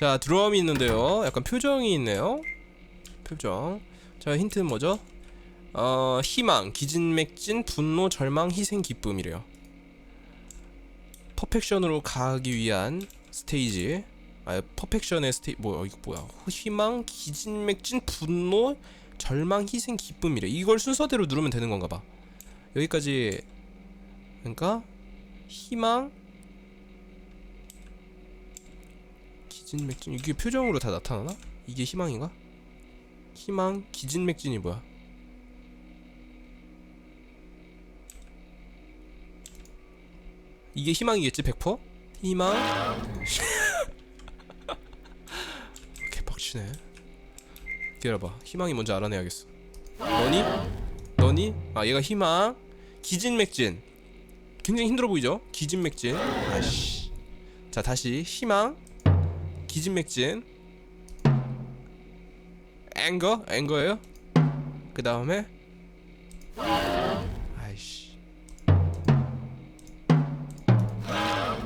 자 드럼이 있는데요. 약간 표정이 있네요. 표정. 자 힌트는 뭐죠? 어 희망 기진맥진 분노 절망 희생 기쁨이래요. 퍼펙션으로 가기 위한 스테이지. 아 퍼펙션의 스테이 뭐야 이거 뭐야? 희망 기진맥진 분노 절망 희생 기쁨이래. 이걸 순서대로 누르면 되는 건가 봐. 여기까지. 그러니까 희망 기진맥진 이게 표정으로 다 나타나나? 이게 희망인가? 희망 기진맥진이 뭐야? 이게 희망이겠지 100%? 희망 개빡치네 기다려봐 희망이 뭔지 알아내야겠어 너니? 너니? 아 얘가 희망 기진맥진 굉장히 힘들어 보이죠? 기진맥진 아씨 자 다시 희망 기진맥진 앵거? 앵거예요? 그 다음에 아이씨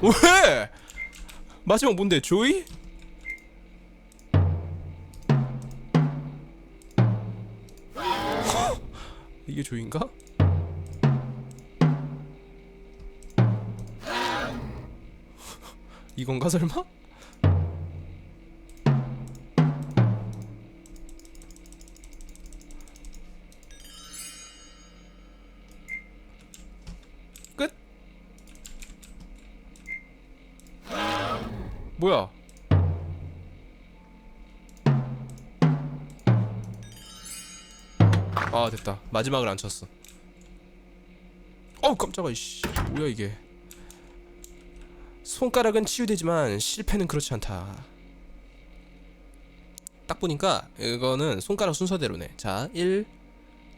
왜? 마지막 뭔데? 조이? 이게 조인가? 이건가 설마? 뭐야? 아 됐다. 마지막을 안 쳤어. 어우 깜짝아 이씨. 뭐야 이게. 손가락은 치유되지만 실패는 그렇지 않다. 딱 보니까 이거는 손가락 순서대로네. 자 1,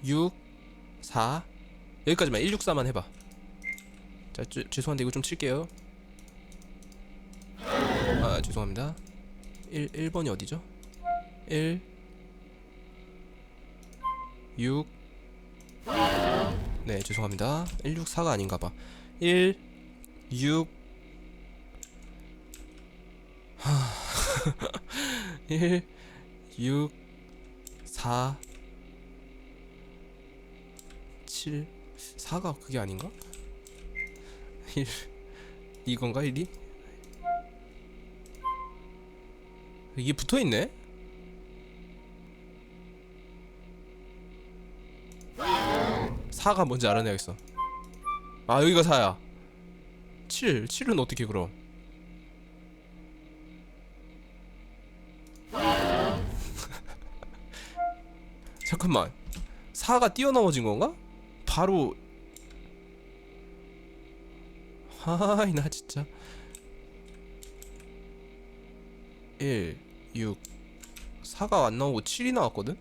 6, 4 여기까지만. 1, 6, 4만 해봐. 자 죄- 죄송한데 이거 좀 칠게요. 아 죄송합니다 1, 1번이 어디죠? 1 6 네, 죄송합니다. 164가 아닌가 봐. 1 6하1 6 4 7 4가 그게 아닌가? 1 이건가 1이? 이게 붙어 있네? 사가 뭔지 알아내야겠어. 아 여기가 4야. 7. 7은 어떻게 그럼? 잠깐만. 4가 뛰어넘어진 건가? 바로 하이 나 진짜 1 6 4가 안 나오고 7이 나왔거든?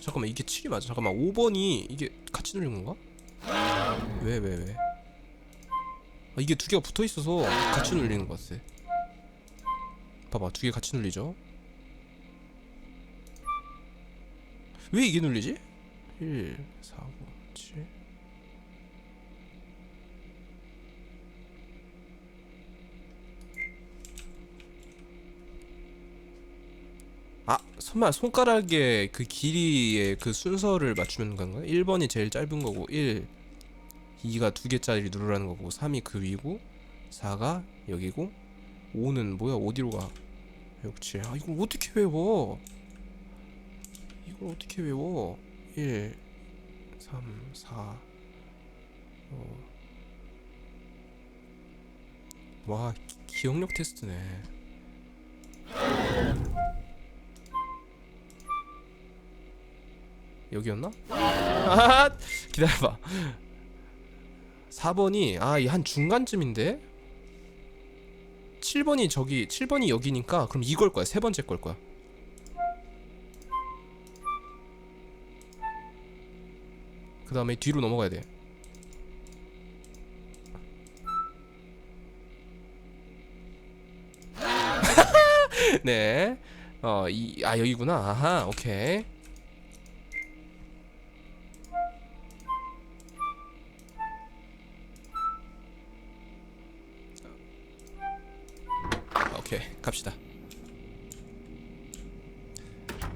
잠깐만 이게 7이 맞아 잠깐만 5번이 이게 같이 누른 건가? 왜왜 왜, 아, 이게 두 개가 붙어 있어서 같이 눌리는 것 같아 봐봐 두 개 같이 눌리죠 왜 이게 눌리지? 1 4 5 7 아, 설마 손가락의 그 길이의 그 순서를 맞추는 건가? 1번이 제일 짧은 거고 1 2가 두 개짜리 누르라는 거고 3이 그 위고 4가 여기고 5는 뭐야 어디로 가? 6 7. 아, 이걸 어떻게 외워? 이걸 어떻게 외워? 1 3 4 5 와, 기- 기억력 테스트네. 여기였나? 아 기다려봐 4번이 아 이 한 중간쯤인데 7번이 저기 7번이 여기니까 그럼 이걸 거야 세 번째 걸 거야 그 다음에 뒤로 넘어가야 돼 네. 어, 이, 아, 여기구나. 아하, 오케이. 오케이 갑시다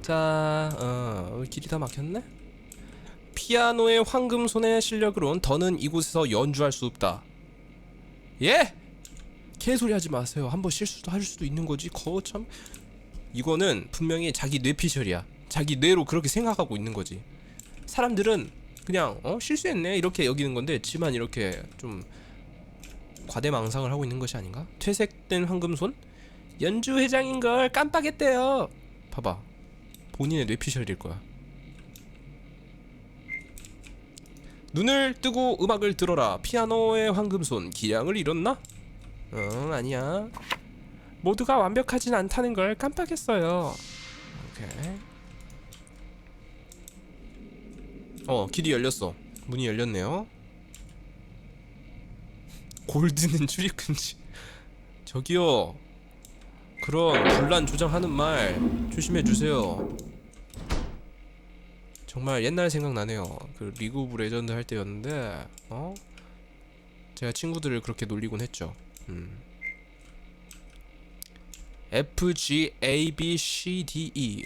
자, 어, 길이 다 막혔네. 피아노의 황금손의 실력으론 더는 이곳에서 연주할 수 없다. 예? 개소리 하지 마세요. 한번 실수도 할 수도 있는 거지. 거참. 이거는 분명히 자기 뇌피셜이야. 자기 뇌로 그렇게 생각하고 있는 거지. 사람들은 그냥 어 실수했네 이렇게 여기는 건데 지만 이렇게 좀 과대망상을 하고 있는 것이 아닌가? 퇴색된 황금손 연주 회장인 걸 깜빡했대요. 봐봐, 본인의 뇌피셜일 거야. 눈을 뜨고 음악을 들어라. 피아노의 황금손 기량을 잃었나? 응 아니야. 모두가 완벽하진 않다는 걸 깜빡했어요. 오케이. 어 길이 열렸어. 문이 열렸네요. 골드는 출입 금지. 저기요. 그런 분란 조장하는 말 조심해 주세요. 정말 옛날 생각나네요. 그 리그 오브 레전드 할 때였는데 어? 제가 친구들을 그렇게 놀리곤 했죠. 음. F G A B C D E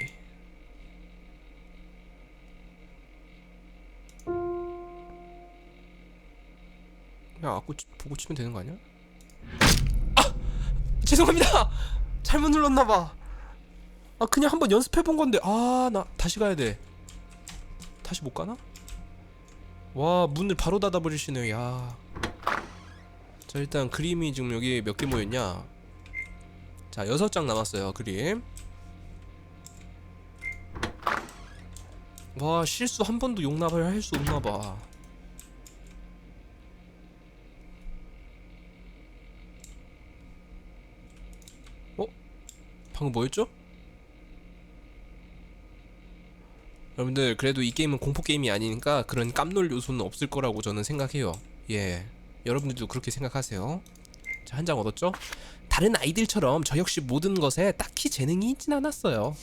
그냥 아고 치- 보고 치면 되는 거 아니야? 아! 죄송합니다. 잘못 눌렀나 봐. 아 그냥 한번 연습해 본 건데 아 나 다시 가야 돼. 다시 못 가나? 와 문을 바로 닫아 버리시네요. 야. 자 일단 그림이 지금 여기 몇 개 모였냐? 자 여섯 장 남았어요 그림. 와 실수 한 번도 용납을 할 수 없나 봐. 방금 뭐였죠? 여러분들 그래도 이 게임은 공포 게임이 아니니까 그런 깜놀 요소는 없을 거라고 저는 생각해요. 예. 여러분들도 그렇게 생각하세요. 자, 한 장 얻었죠? 다른 아이들처럼 저 역시 모든 것에 딱히 재능이 있진 않았어요.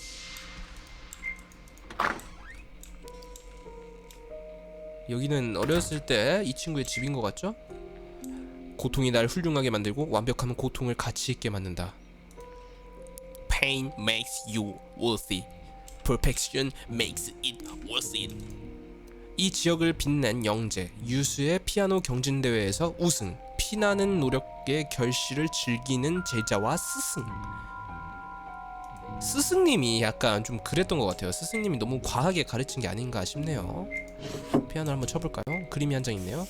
여기는 어렸을 때 이 친구의 집인 것 같죠? 고통이 날 훌륭하게 만들고 완벽함은 고통을 가치 있게 만든다. Pain makes you worthy. Perfection makes it worth it. 이 지역을 빛낸 영재 유수의 피아노 경진 대회에서 우승. 피나는 노력의 결실을 즐기는 제자와 스승. 스승님이 약간 좀 그랬던 것 같아요. 스승님이 너무 과하게 가르친 게 아닌가 싶네요. 피아노 한번 쳐볼까요? 그림이 한 장 있네요.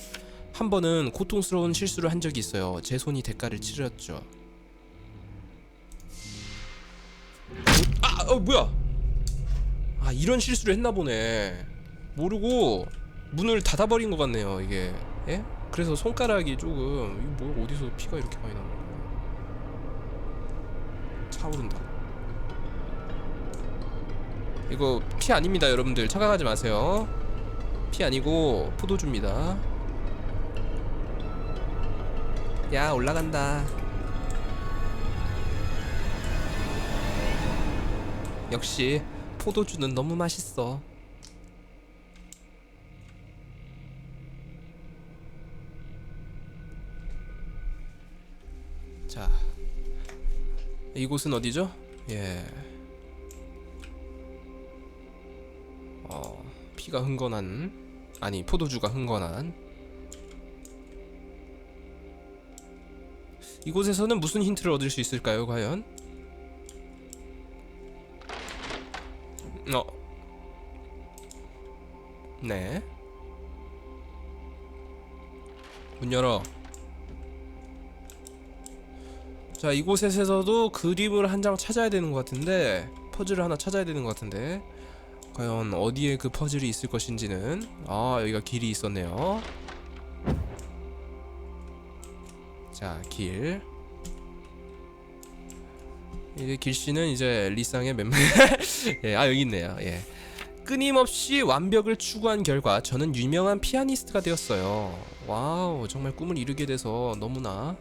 한 번은 고통스러운 실수를 한 적이 있어요. 제 손이 대가를 치렀죠. 어 뭐야? 아 이런 실수를 했나 보네. 모르고 문을 닫아버린 것 같네요. 이게. 예? 그래서 손가락이 조금 이거 뭐 어디서 피가 이렇게 많이 나는 거야? 차오른다. 이거 피 아닙니다, 여러분들. 착각하지 마세요. 피 아니고 포도주입니다. 야 올라간다. 역시 포도주는 너무 맛있어. 자, 이곳은 어디죠? 예. 어, 피가 흥건한 아니 포도주가 흥건한 이곳에서는 무슨 힌트를 얻을 수 있을까요, 과연? 어. 네. 문 열어. 자, 이곳에서도 그림을 한 장 찾아야 되는 것 같은데, 퍼즐을 하나 찾아야 되는 것 같은데, 과연 어디에 그 퍼즐이 있을 것인지는, 아, 여기가 길이 있었네요. 자, 길. 이제 길씨는 이제 리쌍의 멤버. 예, 아 여기 있네요. 예. 끊임없이 완벽을 추구한 결과 저는 유명한 피아니스트가 되었어요. 와우, 정말 꿈을 이루게 돼서 너무나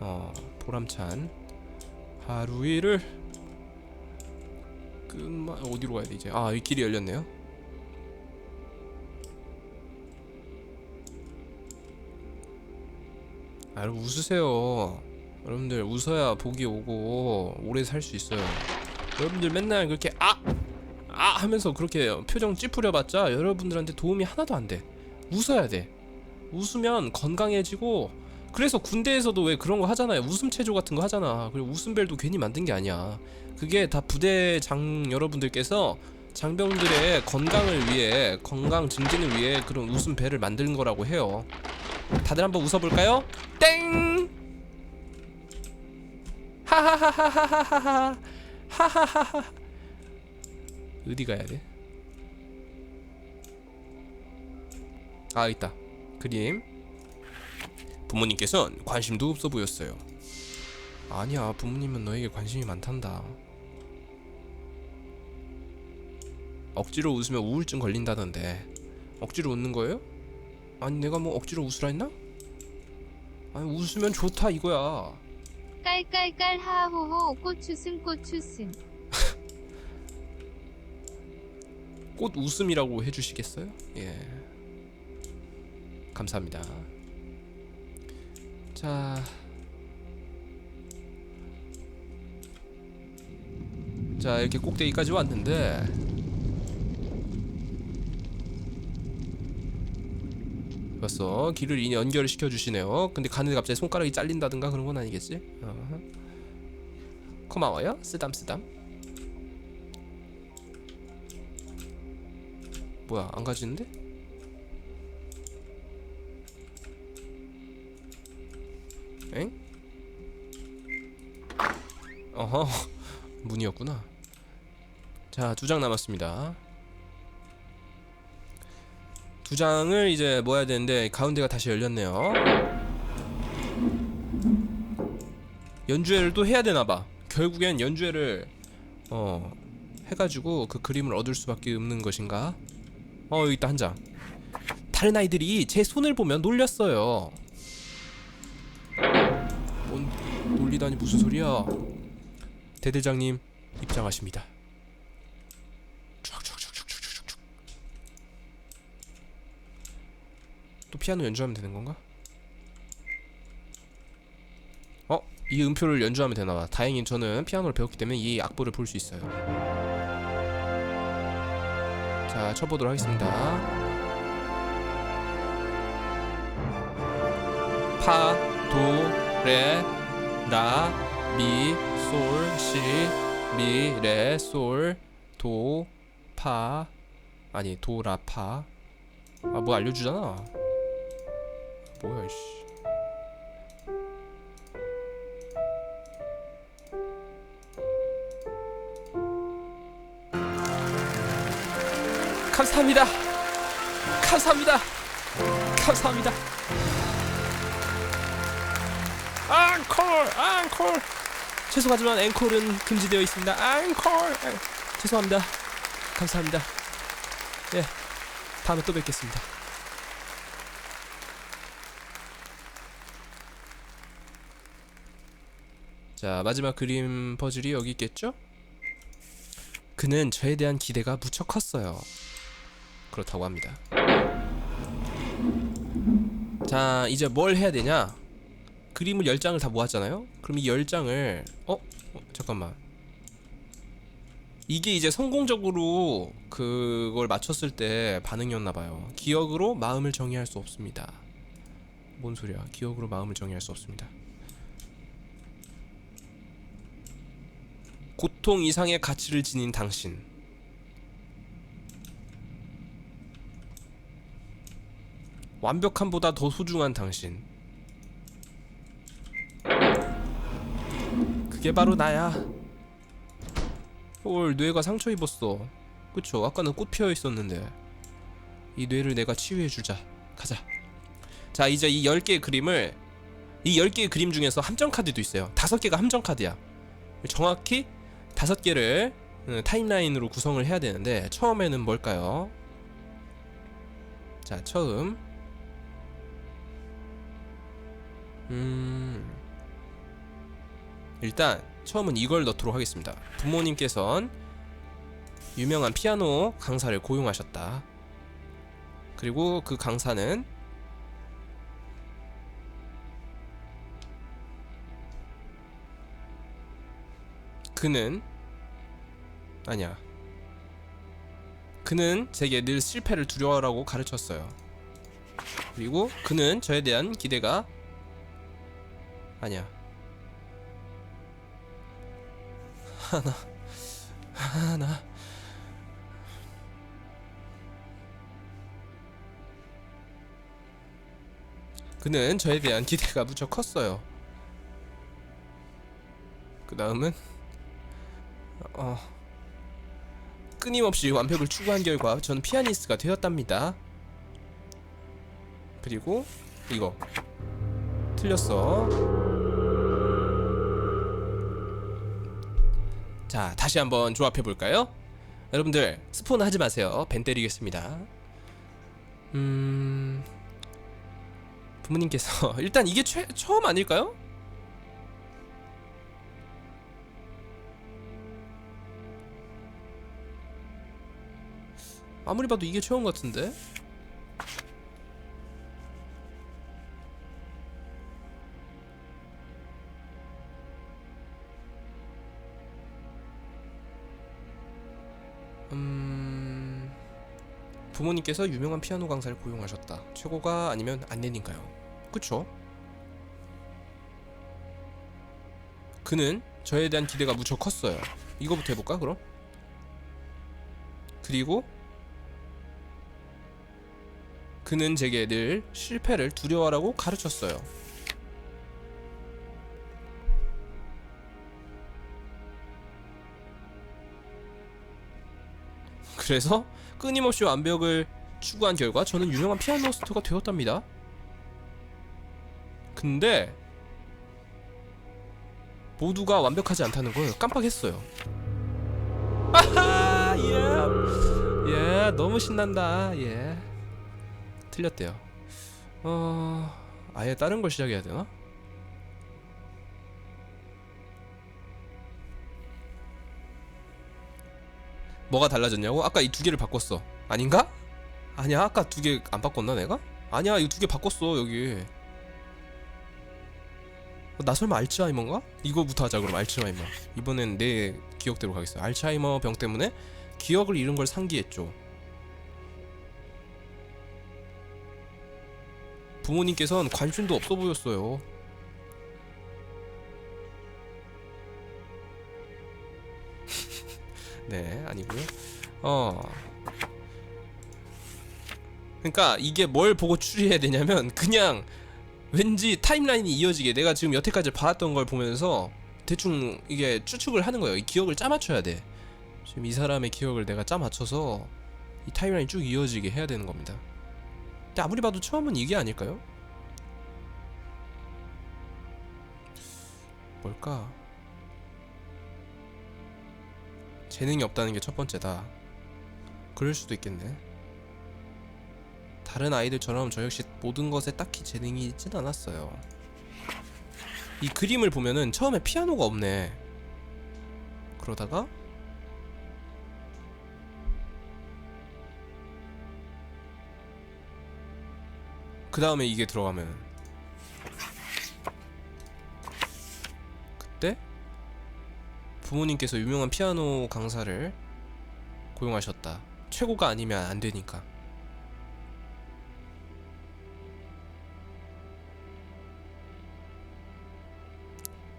어, 보람찬 하루 일을 끝마 어디로 가야 돼 이제? 아, 이 길이 열렸네요. 아, 웃으세요. 여러분들 웃어야 복이 오고 오래 살 수 있어요. 여러분들 맨날 그렇게 아! 아 하면서 그렇게 표정 찌푸려봤자 여러분들한테 도움이 하나도 안 돼. 웃어야 돼. 웃으면 건강해지고 그래서 군대에서도 왜 그런 거 하잖아요. 웃음 체조 같은 거 하잖아. 그리고 웃음벨도 괜히 만든 게 아니야. 그게 다 부대장 여러분들께서 장병들의 건강을 위해 건강 증진을 위해 그런 웃음벨을 만든 거라고 해요. 다들 한번 웃어볼까요? 땡! 하하하하하하하 하하하하 어디 가야 돼? 아 있다. 그림. 부모님께선 관심도 없어 보였어요. 아니야 부모님은 너에게 관심이 많단다. 억지로 웃으면 우울증 걸린다던데. 억지로 웃는 거예요? 아니 내가 뭐 억지로 웃으라 했나? 아니 웃으면 좋다 이거야 깔깔깔 하호호 꽃추슴 꽃추슴 꽃 웃음이라고 해주시겠어요? 예. 감사합니다. 자. 자, 이렇게 꼭대기까지 왔는데. 벌써 길을 이- 연결을 시켜주시네요. 근데 가는데 갑자기 손가락이 잘린다든가 그런 건 아니겠지? 어허. 고마워요. 쓰담 쓰담. 뭐야 안 가지는데? 엥? 어허 문이었구나 자 두 장 남았습니다 두 장을 이제 모아야 되는데 가운데가 다시 열렸네요 연주회를 또 해야 되나봐 결국엔 연주회를 어 해가지고 그 그림을 얻을 수밖에 없는 것인가 어 여기 있다 한 장. 다른 아이들이 제 손을 보면 놀렸어요. 뭔 놀리다니 무슨 소리야? 대대장님 입장하십니다. 또 피아노 연주하면 되는 건가? 어? 이 음표를 연주하면 되나봐. 다행히 저는 피아노를 배웠기 때문에 이 악보를 볼 수 있어요. 자, 쳐보도록 하겠습니다. 파, 도, 레, 라, 미, 솔, 시, 미, 레, 솔, 도, 파, 아니 도, 라, 파. 아, 뭐 알려주잖아. 뭐야, 씨. 감사합니다. 감사합니다. 감사합니다. 앙콜, 앙콜. 죄송하지만 앵콜은 금지되어 있습니다. 앙콜. 아, 죄송합니다. 감사합니다. 예, 다음에 또 뵙겠습니다. 자, 마지막 그림 퍼즐이 여기 있겠죠? 그는 저에 대한 기대가 무척 컸어요. 그렇다고 합니다. 자, 이제 뭘 해야 되냐? 그림을 10장을 다 모았잖아요? 그럼 이 10장을 어? 어? 잠깐만. 이게 이제 성공적으로 그걸 맞췄을 때 반응이었나 봐요. 기억으로 마음을 정의할 수 없습니다. 뭔 소리야? 기억으로 마음을 정의할 수 없습니다. 고통 이상의 가치를 지닌 당신. 완벽함보다 더 소중한 당신. 그게 바로 나야. 헐, 뇌가 상처 입었어. 그쵸? 아까는 꽃 피어 있었는데. 이 뇌를 내가 치유해 주자. 가자. 자, 이제 이 10개의 그림을 이 10개의 그림 중에서 함정 카드도 있어요. 5개가 함정 카드야. 정확히 다섯 개를 음, 타임라인으로 구성을 해야 되는데 처음에는 뭘까요? 자 처음 음 일단 처음은 이걸 넣도록 하겠습니다. 부모님께선 유명한 피아노 강사를 고용하셨다. 그리고 그 강사는 그는 아니야 그는 제게 늘 실패를 두려워하라고 가르쳤어요. 그리고 그는 저에 대한 기대가 아니야. 하나 하나 그는 저에 대한 기대가 무척 컸어요. 그 다음은 어 끊임없이 완벽을 추구한 결과 저는 피아니스트가 되었답니다. 그리고 이거 틀렸어. 자 다시 한번 조합해 볼까요? 여러분들 스폰 하지 마세요. 벤 때리겠습니다. 음 부모님께서 일단 이게 최, 처음 아닐까요? 아무리 봐도 이게 처음 같은데 음... 부모님께서 유명한 피아노 강사를 고용하셨다 최고가 아니면 안 내니까요 그쵸? 그는 저에 대한 기대가 무척 컸어요 이거부터 해볼까 그럼? 그리고 그는 제게 늘 실패를 두려워하라고 가르쳤어요. 그래서 끊임없이 완벽을 추구한 결과 저는 유명한 피아니스트가 되었답니다. 근데 모두가 완벽하지 않다는 걸 깜빡했어요. 아하 예. 예, 너무 신난다. 예. 틀렸대요. 어, 아예 다른 걸 시작해야 되나? 뭐가 달라졌냐고? 아까 이 두 개를 바꿨어. 아닌가? 아니야, 아까 두 개 안 바꿨나 내가? 아니야, 이 두 개 바꿨어 여기. 어, 나 설마 알츠하이머인가? 이거부터 하자 그럼 알츠하이머. 이번엔 내 기억대로 가겠어. 알츠하이머 병 때문에 기억을 잃은 걸 상기했죠. 부모님께서는 관심도 없어 보였어요. 네, 아니고요. 어. 그러니까 이게 뭘 보고 추리해야 되냐면 그냥 왠지 타임라인이 이어지게 내가 지금 여태까지 봐왔던 걸 보면서 대충 이게 추측을 하는 거예요. 이 기억을 짜맞춰야 돼. 지금 이 사람의 기억을 내가 짜맞춰서 이 타임라인이 쭉 이어지게 해야 되는 겁니다. 근데 아무리 봐도 처음은 이게 아닐까요? 뭘까? 재능이 없다는 게 첫 번째다. 그럴 수도 있겠네. 다른 아이들처럼 저 역시 모든 것에 딱히 재능이 있진 않았어요. 이 그림을 보면은 처음에 피아노가 없네. 그러다가 그 다음에 이게 들어가면 그때 부모님께서 유명한 피아노 강사를 고용하셨다. 최고가 아니면 안 되니까.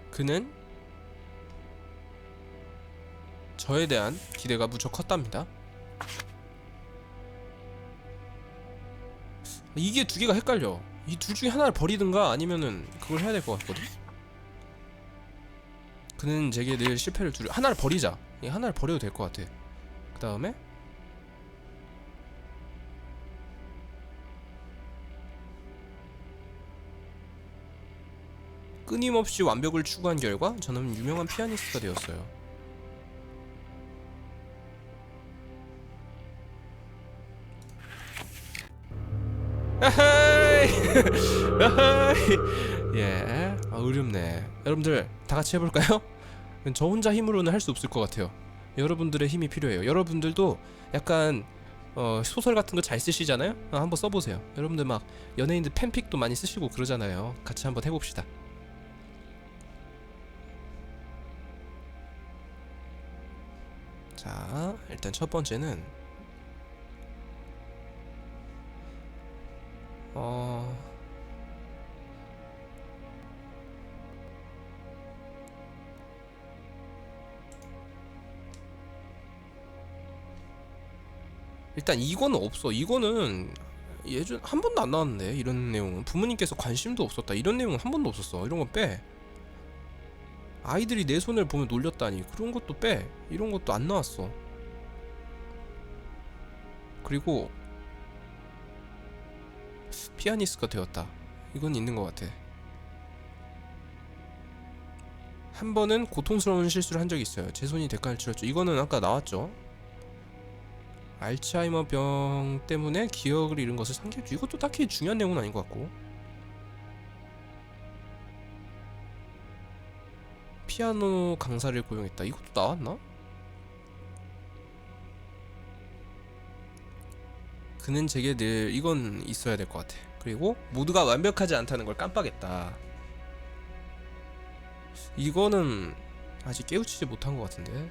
그는 저에 대한 기대가 무척 컸답니다. 이게 두 개가 헷갈려. 이 둘 중에 하나를 버리든가 아니면은 그걸 해야 될 것 같거든. 그는 제게 늘 실패를 두려. 하나를 버리자. 이 하나를 버려도 될 것 같아. 그 다음에 끊임없이 완벽을 추구한 결과 저는 유명한 피아니스트가 되었어요. 예, 아, 어렵네. 여러분들 다 같이 해볼까요? 저 혼자 힘으로는 할 수 없을 것 같아요. 여러분들의 힘이 필요해요. 여러분들도 약간 어, 소설 같은 거 잘 쓰시잖아요. 어, 한번 써보세요. 여러분들 막 연예인들 팬픽도 많이 쓰시고 그러잖아요. 같이 한번 해봅시다. 자, 일단 첫 번째는 일단 이거는 없어. 이거는 예전 한 번도 안 나왔는데 이런 내용은 부모님께서 관심도 없었다. 이런 내용은 한 번도 없었어. 이런 건 빼. 아이들이 내 손을 보며 놀렸다니 그런 것도 빼. 이런 것도 안 나왔어. 그리고 피아니스트가 되었다. 이건 있는 것 같아. 한 번은 고통스러운 실수를 한 적이 있어요. 제 손이 대가를 치렀죠. 이거는 아까 나왔죠. 알츠하이머 병 때문에 기억을 잃은 것을 상기했죠. 이것도 딱히 중요한 내용은 아닌 것 같고. 피아노 강사를 고용했다. 이것도 나왔나? 그는 제게 늘 이건 있어야 될 것 같아. 그리고 모두가 완벽하지 않다는 걸 깜빡했다. 이거는 아직 깨우치지 못한 것 같은데.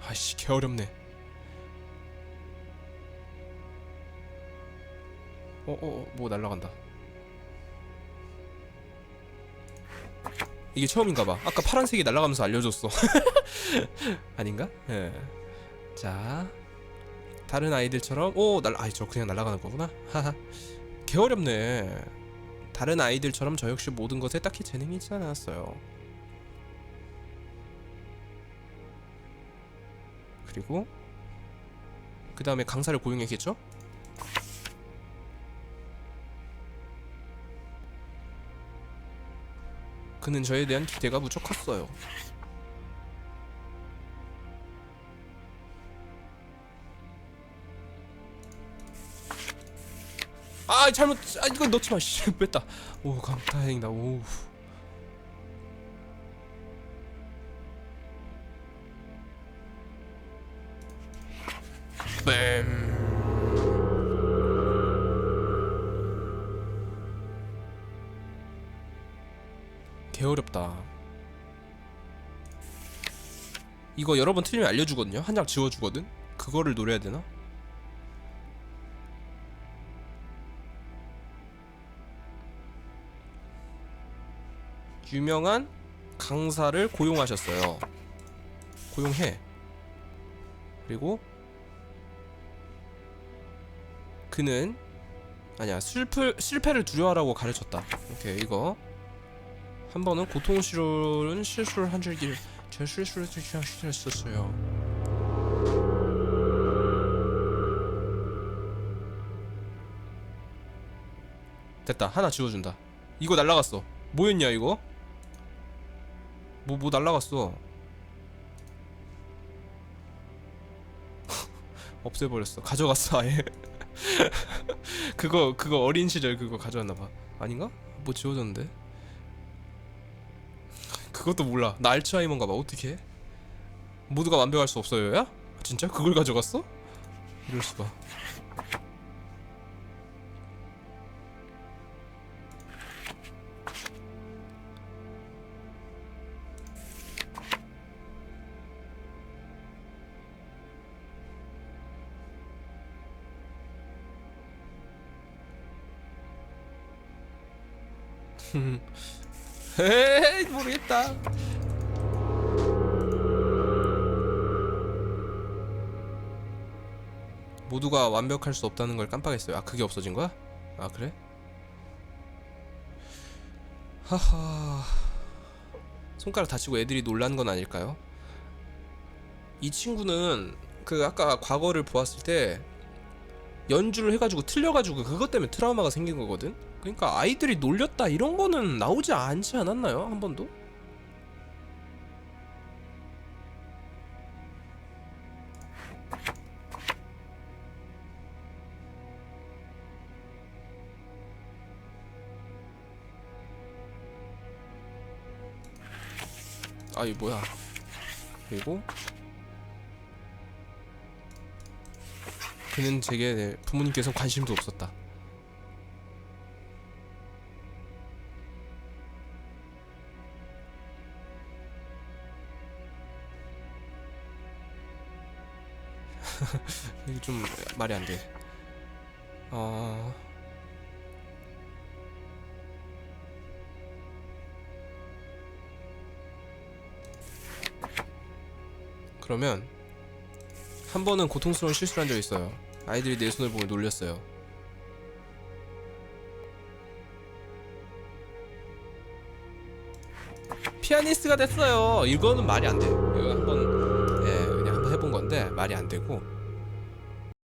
아씨 개 어렵네. 어어 어, 뭐 날라간다. 이게 처음인가봐. 아까 파란색이 날아가면서 알려줬어. 아닌가? 예. 자, 다른 아이들처럼 오날 아이 저 그냥 날아가는 거구나. 하하. 개 어렵네. 다른 아이들처럼 저 역시 모든 것에 딱히 재능이 있지 않았어요. 그리고 그 다음에 강사를 고용했겠죠? 그는 저에 대한 기대가 무척 컸어요. 아 잘못 아 이거 넣지 마. 씨 뺐다. 오 감, 다행이다. 오. 개 어렵다. 이거 여러 번 틀리면 알려주거든요. 한 장 지워주거든. 그거를 노려야 되나? 유명한 강사를 고용하셨어요. 고용해. 그리고 그는 아니야 슬프 실패를 두려워하라고 가르쳤다. 오케이 이거 한 번은 고통스러운 실수를 한 적이 제 실수를 했었어요. 됐다 하나 지워준다. 이거 날라갔어. 뭐였냐 이거? 뭐뭐 날라갔어. 없애버렸어. 가져갔어 아예. 그거 그거 어린 시절 그거 가져왔나 봐. 아닌가? 뭐 지워졌는데? 그것도 몰라. 나 알츠하이머인가 봐. 어떻게? 해? 모두가 완벽할 수 없어요 야? 진짜 그걸 가져갔어? 이럴 수가. 에이 모르겠다. 모두가 완벽할 수 없다는 걸 깜빡했어요. 아 그게 없어진 거야? 아 그래? 하하. 손가락 다치고 애들이 놀란 건 아닐까요? 이 친구는 그 아까 과거를 보았을 때 연주를 해가지고 틀려가지고 그것 때문에 트라우마가 생긴 거거든. 그러니까 아이들이 놀렸다 이런 거는 나오지 않지 않았나요? 한 번도? 아이 뭐야? 그리고 그는 제게 부모님께서 관심도 없었다. 말이 안 돼. 어... 그러면 한 번은 고통스러운 실수를 한적 있어요. 아이들이 내 손을 보고 놀렸어요. 피아니스트가 됐어요. 이거는 말이 안 돼. 이거 한번 예, 그냥 한번 해본 건데 말이 안 되고